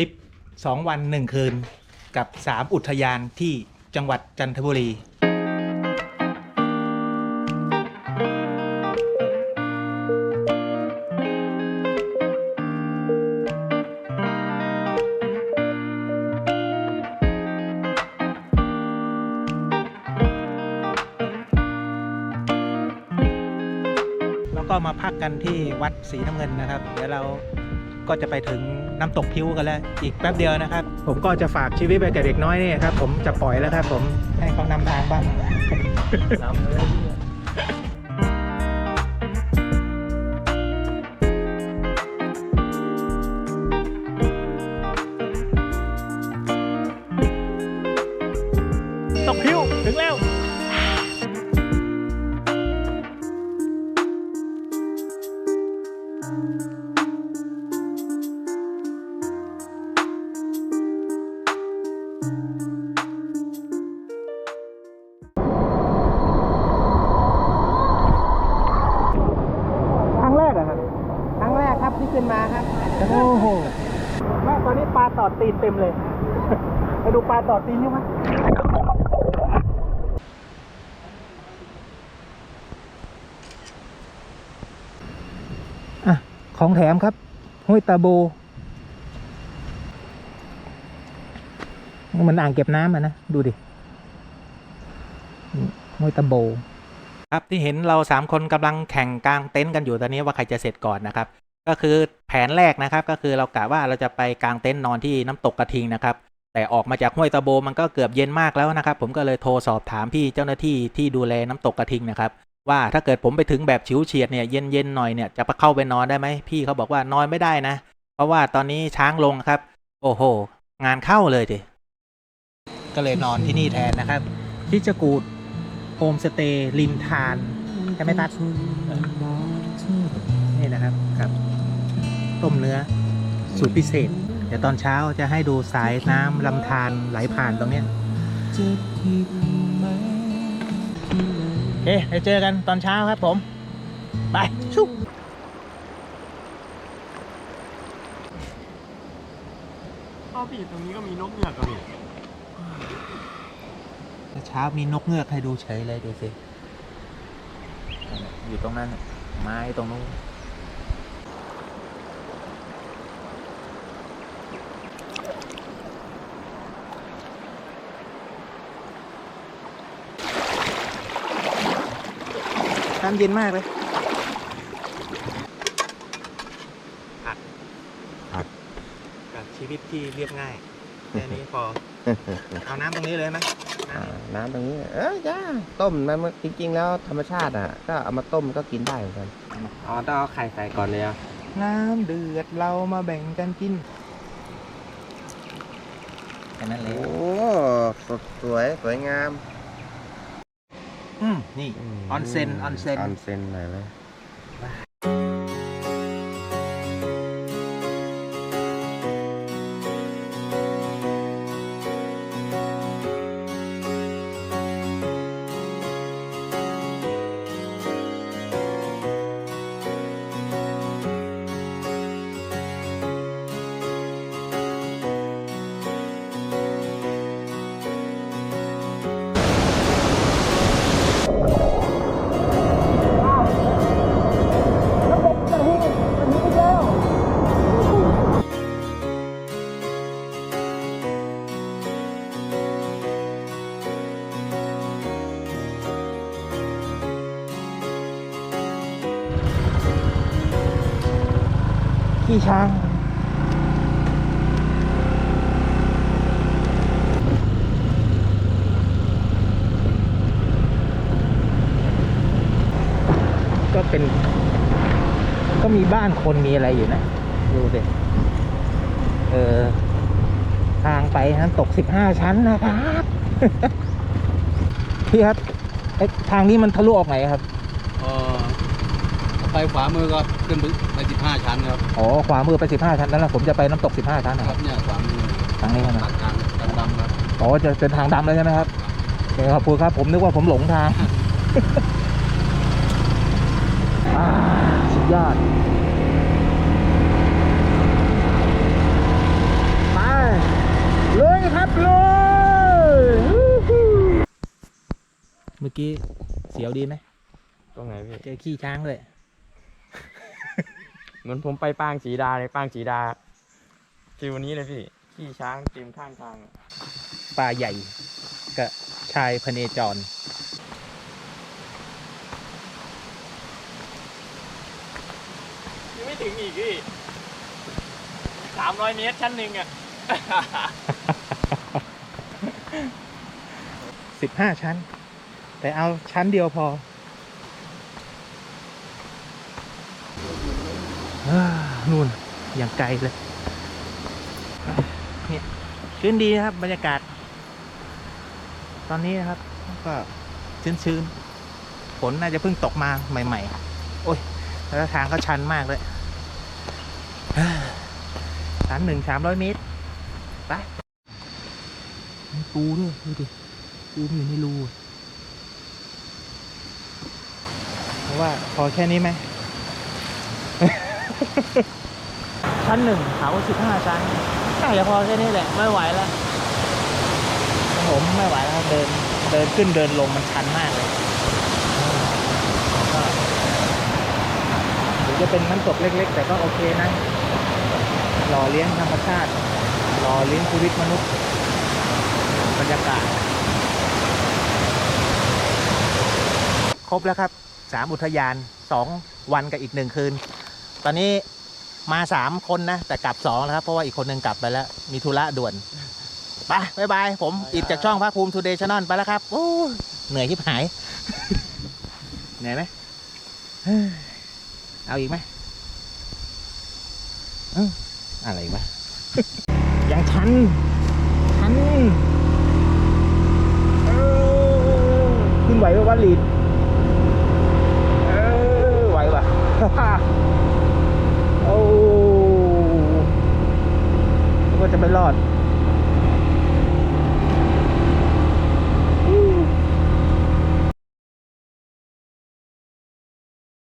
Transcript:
ทริป2วัน1คืนกับ3อุทยานที่จังหวัดจันทบุรี แล้วก็มาพักกันที่วัดศรีน้ำเงินนะครับ เดี๋ยวเรา ก็จะไปถึงน้ำตกพิ้วกันแล้วอีกแป๊บเดียวนะครับ ผมก็จะฝากชีวิตไปกับเด็กน้อยนี่ครับ ผมจะปล่อยแล้วครับผมให้เขานำทางบ้าง อนนี้ปลาตอดตีนเต็มเลย ไปดูปลาตอดตีนนี่มั้ยอะของแถมครับ ห้วยตาโบเหมือนอ่างเก็บน้ำอะนะ ดูดินี่ห้วยตาโบ ครับที่เห็นเราสามคนกำลังแข่งกลางเต็นท์กันอยู่ตอนนี้ว่าใครจะเสร็จก่อนนะครับ ก็คือแผนแรกนะครับก็คือเรากะว่าเราจะไปกางเต็นท์นอนที่น้ำตกกระทิงนะครับ แต่ออกมาจากห้วยตะโบมันก็เกือบเย็นมากแล้วนะครับ ผมก็เลยโทรสอบถามพี่เจ้าหน้าที่ที่ดูแลน้ำตกกระทิงนะครับ ว่าถ้าเกิดผมไปถึงแบบฉิวเฉียดเนี่ยเย็นๆหน่อยเนี่ยจะเข้าไปนอนได้ไหมพี่เขาบอกว่านอนไม่ได้นะ เพราะว่าตอนนี้ช้างลงครับ โอ้โห งานเข้าเลยทีก็เลยนอนที่นี่แทนนะครับที่จะกูดโฮมสเตย์ริมทานใช่ไหมตัดนี่นะครับครับ ต้มเนื้อ สูตรพิเศษ เดี๋ยวตอนเช้าจะให้ดูสายน้ำลำธารไหลผ่านตรงเนี้ยโอเคเดี๋ยวเจอกันตอนเช้าครับผม ไปชุบอ้าวพี่ตรงนี้ก็มีนกเงือกกับพี่เช้ามีนกเงือกให้ดูเฉยเลยดูสิ อยู่ตรงนั้นน่ะไม้ตรงนู้น น้ำเย็นมากเลยผักผักกับชีวิตที่เรียบง่ายแค่นี้พอ เอาน้ำตรงนี้เลยไหมน้อ่าน้ำตรงนี้ เอ้ยจ้าต้มมันจริง ๆ แล้วธรรมชาติอะ ก็เอามาต้มก็กินได้เหมือนกันอ๋อต้องเอาไข่ใส่ก่อนเลยอะำน้ำเดือดเรามาแบ่งกันกินแค่นั้นเลโอ้ยสดสวยสวยงาม อืมนี่ออนเซ็นออนเซ็นออนเซ็นหน่อยเลย ขี้ช้าง ก็เป็น ก็มีบ้านคนมีอะไรอยู่นะ ดูสิเออ ทางไปนั้นตกสิบห้าชั้นนะครับ พี่ครับเอ๊ะทางนี้มันทะลุออกไหนครับ ไปขวามือก็ขึ้นไปสิบห้าชั้นครับอ๋อขวามือไป 15 ชั้นนั่นแหละผมจะไปน้ำตก 15 ชั้นนะครับเนี่ยขวามือทางนี้นะ ตัดกางกลางดำครับอ๋อจะเป็นทางดำเลยวใช่ไหมครับโอเคขอบคุณครับ ผมนึกว่าผมหลงทาง อ่าสุดยอด ไปเลยครับเลยเมื่อกี้เสียวดีไหมตรงไหนพี่ เจอขี้ช้างเลย มือนผมไปปางสีดาเลยปางสีดาฟิวนี้เลยพี่ ขี่ช้างเต็มข้างทาง ปลาใหญ่กับชายพเนจร ยังไม่ถึงอีกพี่สามร้อยเมตรชั้นหนึ่งอะ สิบห้าชั้น แต่เอาชั้นเดียวพออา นู่นอย่างไกลเลยเนี่ยชื้นดีนะครับ บรรยากาศ ตอนนี้นะครับก็ชื้นๆฝนน่าจะเพิ่งตกมาใหม่ ๆ โอ้ยแล้วทางก็ชันมากเลยอ่าชั้นหนึ่งสามร้อยเมตรไปมีปูด้วยดูดิปูอยู่ในรูเพราะว่าพอแค่นี้ไหม ชั้นหนึ่งเขาสิบห้าชั้นน่าจะพอแค่นี้แหละไม่ไหวแล้วผมไม่ไหวแล้วเดินเดินขึ้นเดินลงมันชันมากเลยก็ถึงจะเป็นน้ำตกเล็ก ๆ แต่ก็โอเคนะหล่อเลี้ยงธรรมชาติหล่อเลี้ยงชีวิตมนุษย์บรรยากาศครบแล้วครับสามอุทยานสองวันกับอีกหนึ่งคืน ตอนนี้มาสามคนนะ แต่กลับสองแล้วครับ เพราะว่าอีกคนหนึ่งกลับไปแล้ว มีธุระด่วนไปบ๊ายบาย ผมอิดจากช่องพระภูมิทูเดย์ช n น e l ไปแล้วครับโอ้ยเหนื่อยที่หาย เหนื่อยไหมเฮ้ยเอาอีกไหมเอ้าอะไรวะ ยังชันชันเออขึ้นไหวปะวะลีดเออไหวปะะไปรอด